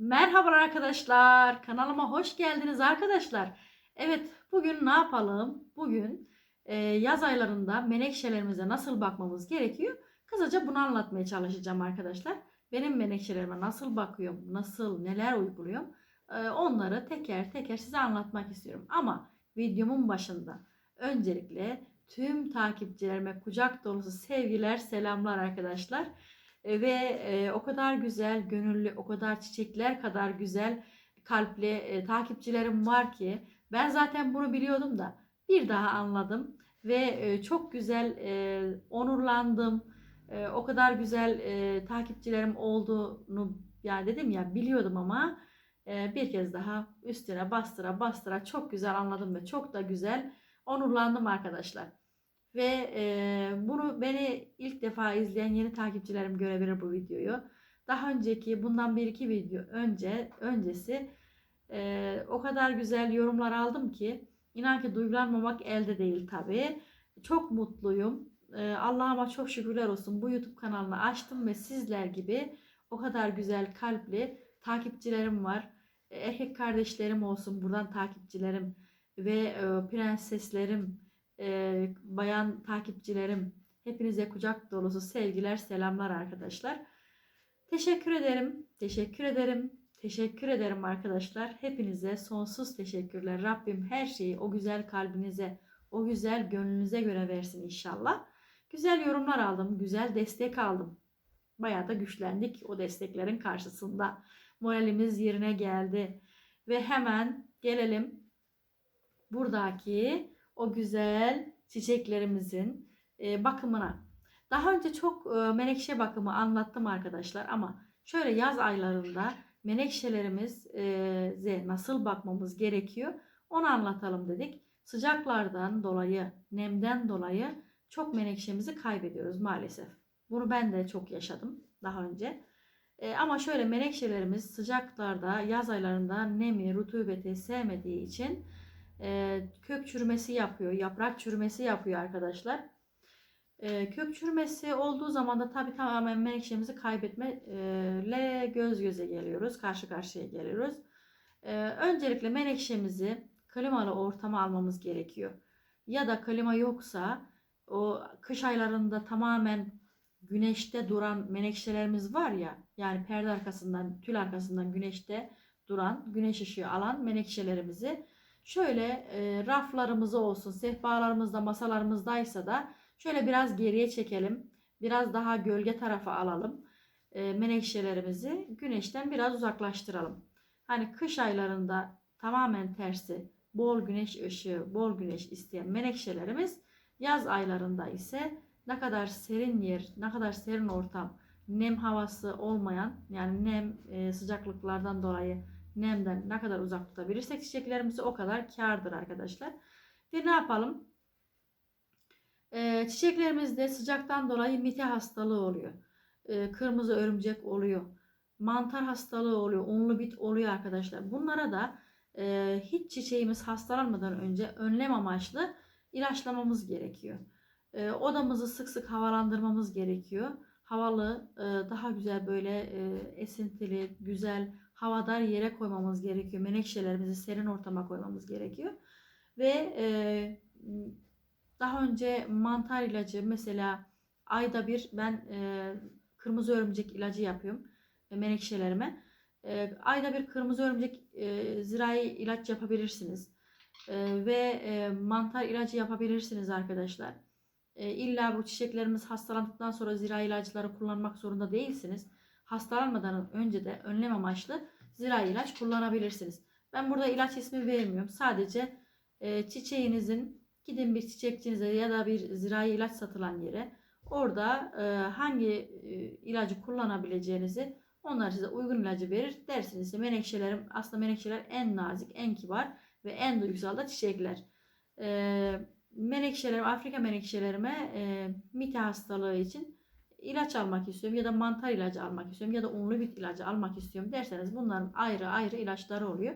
Merhabalar arkadaşlar. Kanalıma hoş geldiniz arkadaşlar. Evet, bugün ne yapalım? Bugün e, yaz aylarında menekşelerimize nasıl bakmamız gerekiyor? Kısaca bunu anlatmaya çalışacağım arkadaşlar. Benim menekşelerime nasıl bakıyorum, nasıl, neler uyguluyorum? e, onları teker teker size anlatmak istiyorum. Ama videomun başında öncelikle tüm takipçilerime kucak dolusu sevgiler, selamlar arkadaşlar. E, ve e, o kadar güzel, gönüllü, o kadar çiçekler kadar güzel kalpli e, takipçilerim var ki ben zaten bunu biliyordum da bir daha anladım ve e, çok güzel e, onurlandım. E, o kadar güzel e, takipçilerim olduğunu yani dedim ya biliyordum ama e, bir kez daha üstüne bastıra bastıra çok güzel anladım ve çok da güzel onurlandım arkadaşlar. Ve e, bunu beni ilk defa izleyen yeni takipçilerim görebilir bu videoyu. Daha önceki bundan bir iki video önce öncesi e, o kadar güzel yorumlar aldım ki inan ki duygulanmamak elde değil tabii. Çok mutluyum. E, Allah'ıma çok şükürler olsun bu YouTube kanalını açtım ve sizler gibi o kadar güzel kalpli takipçilerim var. E, erkek kardeşlerim olsun buradan takipçilerim ve e, prenseslerim e, bayan takipçilerim hepinize kucak dolusu sevgiler selamlar arkadaşlar. Teşekkür ederim. Teşekkür ederim. Teşekkür ederim arkadaşlar. Hepinize sonsuz teşekkürler. Rabbim her şeyi o güzel kalbinize, o güzel gönlünüze göre versin inşallah. Güzel yorumlar aldım, güzel destek aldım. Bayağı da güçlendik o desteklerin karşısında. Moralimiz yerine geldi. Ve hemen gelelim buradaki o güzel çiçeklerimizin e, bakımına. Daha önce çok e, menekşe bakımı anlattım arkadaşlar ama şöyle yaz aylarında menekşelerimize nasıl bakmamız gerekiyor onu anlatalım dedik. Sıcaklardan dolayı, nemden dolayı çok menekşemizi kaybediyoruz maalesef. Bunu ben de çok yaşadım daha önce. E, ama şöyle menekşelerimiz sıcaklarda, yaz aylarında nemi, rutubeti sevmediği için kök çürümesi yapıyor, yaprak çürümesi yapıyor arkadaşlar. Kök çürümesi olduğu zaman da tabii tamamen menekşemizi kaybetmeyle göz göze geliyoruz, karşı karşıya geliyoruz. Öncelikle menekşemizi klimalı ortama almamız gerekiyor. Ya da klima yoksa o kış aylarında tamamen güneşte duran menekşelerimiz var ya yani perde arkasından tül arkasından güneşte duran güneş ışığı alan menekşelerimizi şöyle e, raflarımızı olsun sehpalarımızda masalarımızdaysa da şöyle biraz geriye çekelim. Biraz daha gölge tarafa alalım. E, menekşelerimizi güneşten biraz uzaklaştıralım. Hani kış aylarında tamamen tersi bol güneş ışığı bol güneş isteyen menekşelerimiz yaz aylarında ise ne kadar serin yer, ne kadar serin ortam, nem havası olmayan yani nem e, sıcaklıklardan dolayı nemden ne kadar uzak tutabilirsek çiçeklerimizi o kadar kardır arkadaşlar. Ve ne yapalım? E, çiçeklerimizde sıcaktan dolayı mite hastalığı oluyor. E, kırmızı örümcek oluyor. Mantar hastalığı oluyor. Unlu bit oluyor arkadaşlar. Bunlara da e, hiç çiçeğimiz hastalanmadan önce önlem amaçlı ilaçlamamız gerekiyor. E, odamızı sık sık havalandırmamız gerekiyor. Havalı, e, daha güzel böyle e, esintili, güzel, havadar yere koymamız gerekiyor. Menekşelerimizi serin ortama koymamız gerekiyor. Ve e, daha önce mantar ilacı mesela ayda bir ben e, kırmızı örümcek ilacı yapıyorum e, menekşelerime. E, ayda bir kırmızı örümcek e, zirai ilaç yapabilirsiniz. E, ve e, mantar ilacı yapabilirsiniz arkadaşlar. E, illa bu çiçeklerimiz hastalandıktan sonra zirai ilaçları kullanmak zorunda değilsiniz. Hastalanmadan önce de önlem amaçlı zirai ilaç kullanabilirsiniz. Ben burada ilaç ismi vermiyorum. Sadece e, çiçeğinizin gidin bir çiçekçinize ya da bir zirai ilaç satılan yere orada e, hangi e, ilacı kullanabileceğinizi onlar size uygun ilacı verir. Dersiniz ki menekşelerim aslında menekşeler en nazik, en kibar ve en duygusal da çiçekler. Eee menekşelerim, Afrika menekşelerime e, mite hastalığı için ilaç almak istiyorum ya da mantar ilacı almak istiyorum ya da unlu bit ilacı almak istiyorum derseniz bunların ayrı ayrı ilaçları oluyor.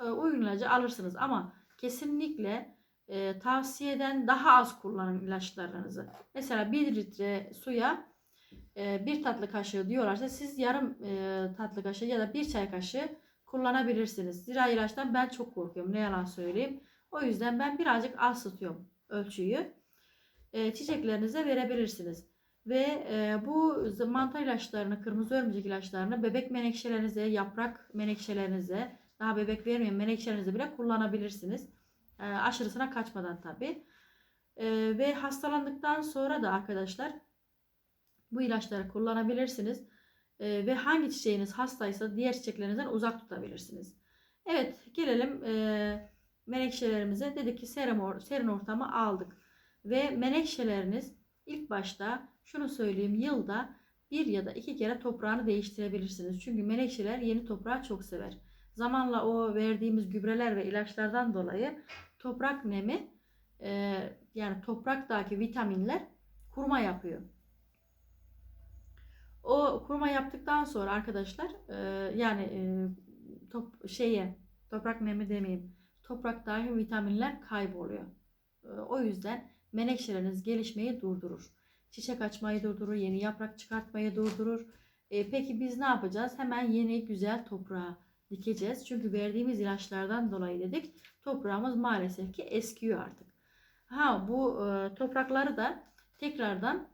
E, uygun ilacı alırsınız ama kesinlikle e, tavsiyeden daha az kullanın ilaçlarınızı. Mesela 1 litre suya e, bir tatlı kaşığı diyorlarsa siz yarım e, tatlı kaşığı ya da bir çay kaşığı kullanabilirsiniz. Zira ilaçtan ben çok korkuyorum ne yalan söyleyeyim. O yüzden ben birazcık az tutuyorum ölçüyü. E, çiçeklerinize verebilirsiniz. Ve e, bu mantar ilaçlarını, kırmızı örümcek ilaçlarını bebek menekşelerinize, yaprak menekşelerinize, daha bebek vermeyen menekşelerinize bile kullanabilirsiniz. E, aşırısına kaçmadan tabii. E, ve hastalandıktan sonra da arkadaşlar bu ilaçları kullanabilirsiniz. E, ve hangi çiçeğiniz hastaysa diğer çiçeklerinizden uzak tutabilirsiniz. Evet gelelim e, menekşelerimize. Dedik ki serin, serin ortamı aldık. Ve menekşeleriniz ilk başta şunu söyleyeyim yılda bir ya da iki kere toprağını değiştirebilirsiniz. Çünkü menekşeler yeni toprağı çok sever. Zamanla o verdiğimiz gübreler ve ilaçlardan dolayı toprak nemi e, yani topraktaki vitaminler kurma yapıyor. O kurma yaptıktan sonra arkadaşlar e, yani e, top, şeye toprak nemi demeyeyim topraktaki vitaminler kayboluyor. E, o yüzden menekşeleriniz gelişmeyi durdurur. Çiçek açmayı durdurur, yeni yaprak çıkartmayı durdurur. E, peki biz ne yapacağız? Hemen yeni güzel toprağa dikeceğiz. Çünkü verdiğimiz ilaçlardan dolayı dedik toprağımız maalesef ki eskiyor artık. Ha bu e, toprakları da tekrardan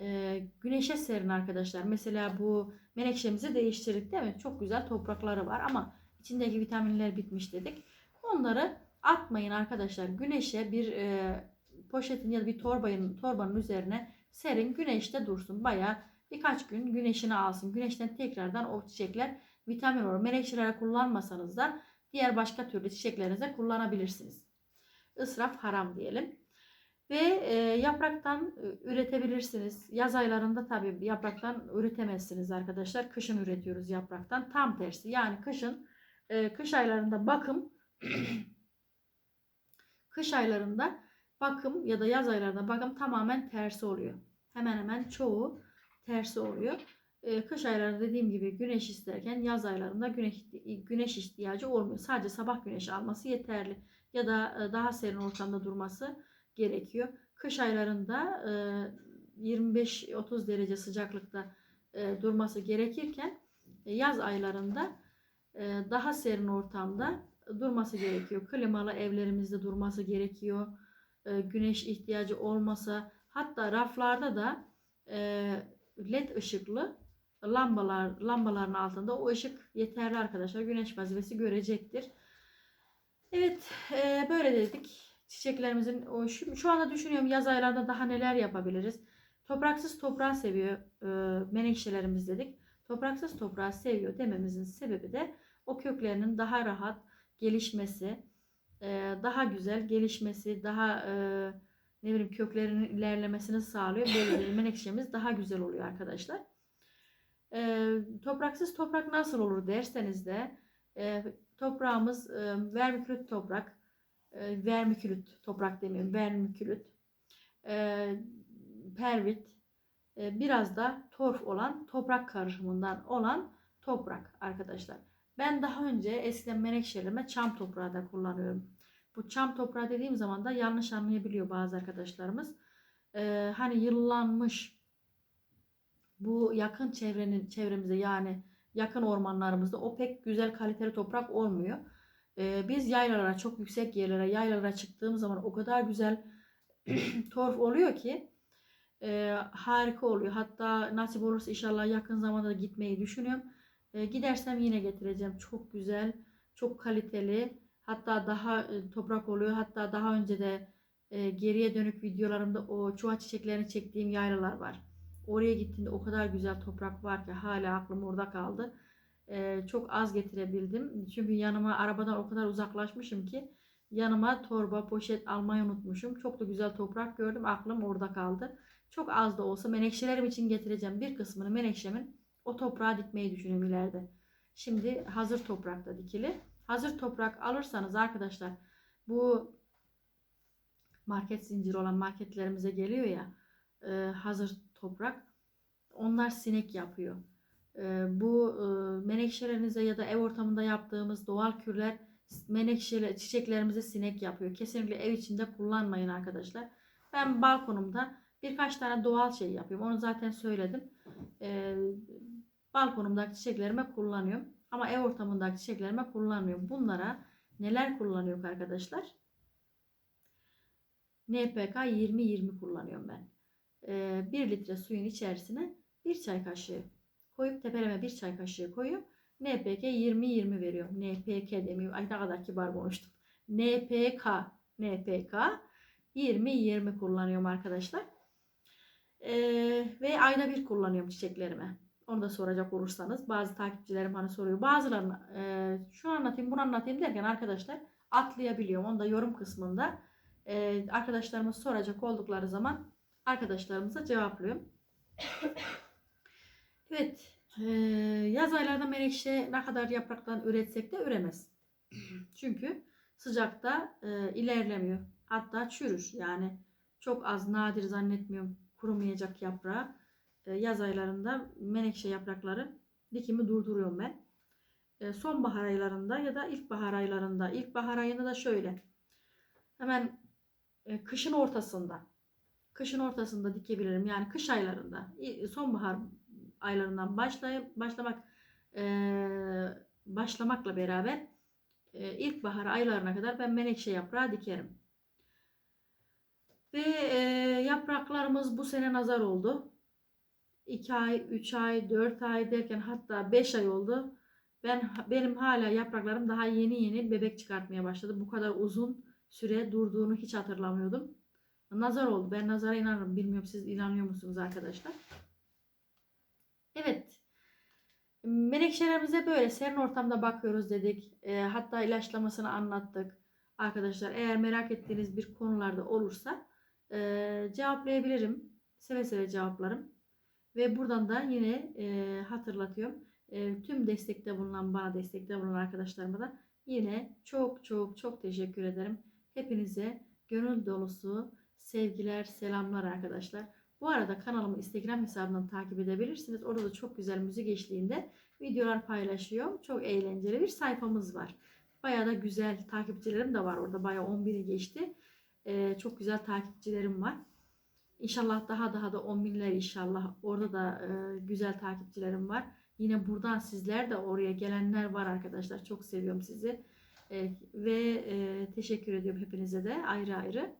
e, güneşe serin arkadaşlar. Mesela bu menekşemizi değiştirdik değil mi? Çok güzel toprakları var ama içindeki vitaminler bitmiş dedik. Onları atmayın arkadaşlar. Güneşe bir e, poşetin ya da bir torbanın, torbanın üzerine serin güneşte dursun. Baya birkaç gün güneşini alsın. Güneşten tekrardan o çiçekler vitamin olur. Menekşelere kullanmasanız da diğer başka türlü çiçeklerinize kullanabilirsiniz. Israf haram diyelim. Ve e, yapraktan e, üretebilirsiniz. Yaz aylarında tabii yapraktan üretemezsiniz arkadaşlar. Kışın üretiyoruz yapraktan. Tam tersi. Yani kışın e, kış aylarında bakım kış aylarında bakım ya da yaz aylarında bakım tamamen tersi oluyor. Hemen hemen çoğu tersi oluyor. Ee, kış aylarında dediğim gibi güneş isterken yaz aylarında güneş, güneş ihtiyacı olmuyor. Sadece sabah güneşi alması yeterli. Ya da e, daha serin ortamda durması gerekiyor. Kış aylarında 25-30 e, derece sıcaklıkta e, durması gerekirken yaz aylarında daha serin ortamda durması gerekiyor. Klimalı evlerimizde durması gerekiyor. Güneş ihtiyacı olmasa hatta raflarda da led ışıklı lambalar lambaların altında o ışık yeterli arkadaşlar. Güneş vazifesi görecektir. Evet e, böyle dedik. Çiçeklerimizin o şu, şu anda düşünüyorum yaz aylarında daha neler yapabiliriz. Topraksız toprağı seviyor e, menekşelerimiz dedik. Topraksız toprağı seviyor dememizin sebebi de o köklerinin daha rahat gelişmesi, e, daha güzel gelişmesi, daha e, ne bileyim köklerinin ilerlemesini sağlıyor. Böyle menekşemiz daha güzel oluyor arkadaşlar. E, topraksız toprak nasıl olur derseniz de e, toprağımız e, vermikülit toprak, e, vermikülit toprak demiyorum, vermikülit, e, pervit, e, biraz da torf olan toprak karışımından olan toprak arkadaşlar. Ben daha önce eskiden menekşelerime çam toprağı da kullanıyorum. Bu çam toprağı dediğim zaman da yanlış anlayabiliyor bazı arkadaşlarımız. Ee, hani yıllanmış bu yakın çevrenin çevremizde yani yakın ormanlarımızda o pek güzel kaliteli toprak olmuyor. Ee, biz yaylalara çok yüksek yerlere yaylalara çıktığım zaman o kadar güzel torf oluyor ki e, harika oluyor. Hatta nasip olursa inşallah yakın zamanda gitmeyi düşünüyorum. E, gidersem yine getireceğim. Çok güzel, çok kaliteli. Hatta daha e, toprak oluyor. Hatta daha önce de e, geriye dönük videolarımda o çuha çiçeklerini çektiğim yaylalar var. Oraya gittiğimde o kadar güzel toprak var ki hala aklım orada kaldı. Ee, çok az getirebildim. Çünkü yanıma arabadan o kadar uzaklaşmışım ki yanıma torba, poşet almayı unutmuşum. Çok da güzel toprak gördüm. Aklım orada kaldı. Çok az da olsa menekşelerim için getireceğim. Bir kısmını menekşemin o toprağa dikmeyi düşünüyorum ileride. Şimdi hazır toprakta dikili. Hazır toprak alırsanız arkadaşlar bu market zinciri olan marketlerimize geliyor ya e, hazır toprak. Onlar sinek yapıyor. E, bu e, menekşelerinize ya da ev ortamında yaptığımız doğal kürler menekşe çiçeklerimize sinek yapıyor. Kesinlikle ev içinde kullanmayın arkadaşlar. Ben balkonumda Birkaç tane doğal şey yapıyorum. Onu zaten söyledim. Ee, balkonumdaki çiçeklerime kullanıyorum. Ama ev ortamındaki çiçeklerime kullanmıyorum. Bunlara neler kullanıyorum arkadaşlar? NPK 20-20 kullanıyorum ben. Ee, 1 litre suyun içerisine 1 çay kaşığı koyup tepeleme 1 çay kaşığı koyup NPK 20-20 veriyor. NPK demiyorum. Ay ne kadar kibar konuştum. NPK NPK 20-20 kullanıyorum arkadaşlar. Ee, ve ayda bir kullanıyorum çiçeklerime. Onu da soracak olursanız bazı takipçilerim hani soruyor. Bazılarına e, şu anlatayım bunu anlatayım derken arkadaşlar atlayabiliyorum. Onu da yorum kısmında e, arkadaşlarımız soracak oldukları zaman arkadaşlarımıza cevaplıyorum. evet e, yaz aylarında menekşe ne kadar yapraktan üretsek de üremez. Çünkü sıcakta e, ilerlemiyor. Hatta çürür. Yani çok az nadir zannetmiyorum kurumayacak yaprağı. E, yaz aylarında menekşe yaprakları dikimi durduruyorum ben. E, sonbahar aylarında ya da ilkbahar aylarında. İlkbahar ayında da şöyle. Hemen e, kışın ortasında. Kışın ortasında dikebilirim. Yani kış aylarında. Sonbahar aylarından başlayıp başlamak başlamakla beraber ilkbahar aylarına kadar ben menekşe yaprağı dikerim. Ve yapraklarımız bu sene nazar oldu. 2 ay, 3 ay, 4 ay derken hatta 5 ay oldu. Ben benim hala yapraklarım daha yeni yeni bebek çıkartmaya başladı. Bu kadar uzun süre durduğunu hiç hatırlamıyordum. Nazar oldu. Ben nazara inanırım. Bilmiyorum siz inanıyor musunuz arkadaşlar? Evet. Menekşelerimize böyle serin ortamda bakıyoruz dedik. E, hatta ilaçlamasını anlattık. Arkadaşlar eğer merak ettiğiniz bir konularda olursa e, cevaplayabilirim. Seve seve cevaplarım. Ve buradan da yine e, hatırlatıyorum. E, tüm destekte bulunan, bana destekte bulunan arkadaşlarıma da yine çok çok çok teşekkür ederim. Hepinize gönül dolusu sevgiler, selamlar arkadaşlar. Bu arada kanalımı Instagram hesabından takip edebilirsiniz. Orada da çok güzel müzik eşliğinde videolar paylaşıyor. Çok eğlenceli bir sayfamız var. Bayağı da güzel takipçilerim de var orada. Bayağı 11'i geçti. Ee, çok güzel takipçilerim var. İnşallah daha daha da 10 binler inşallah. Orada da e, güzel takipçilerim var. Yine buradan sizler de oraya gelenler var arkadaşlar. Çok seviyorum sizi. E, ve e, teşekkür ediyorum hepinize de ayrı ayrı.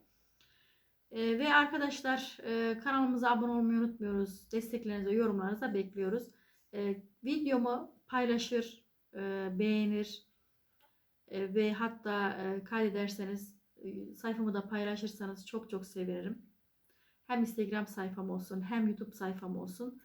E, ve arkadaşlar e, kanalımıza abone olmayı unutmuyoruz. Desteklerinizi, yorumlarınızı bekliyoruz. E, videomu paylaşır, e, beğenir e, ve hatta e, kaydederseniz e, sayfamı da paylaşırsanız çok çok sevinirim. Hem Instagram sayfam olsun hem YouTube sayfam olsun.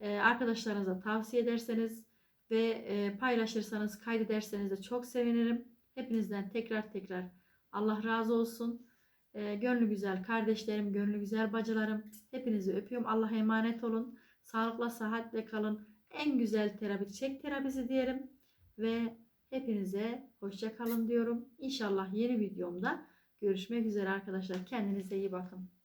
E, arkadaşlarınıza tavsiye ederseniz ve e, paylaşırsanız kaydederseniz de çok sevinirim. Hepinizden tekrar tekrar Allah razı olsun. E, gönlü güzel kardeşlerim, gönlü güzel bacılarım. Hepinizi öpüyorum. Allah'a emanet olun. Sağlıkla, sıhhatle kalın. En güzel terapi çiçek terapisi diyelim. Ve hepinize hoşça kalın diyorum. İnşallah yeni videomda görüşmek üzere arkadaşlar. Kendinize iyi bakın.